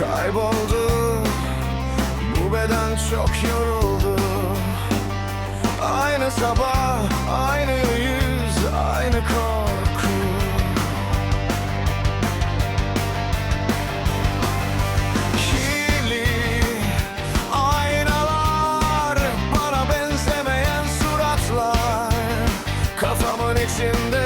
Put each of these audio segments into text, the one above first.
kayboldu. Bu beden çok yoruldu. Aynı sabah, aynı yüz, aynı kol. içinde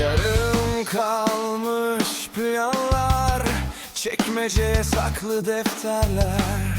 Yarım kalmış planlar Çekmeceye saklı defterler.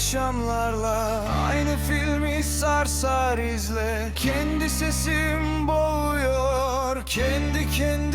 yaşamlarla Aynı filmi sarsar izle. Kendi sesim boğuyor Kendi kendi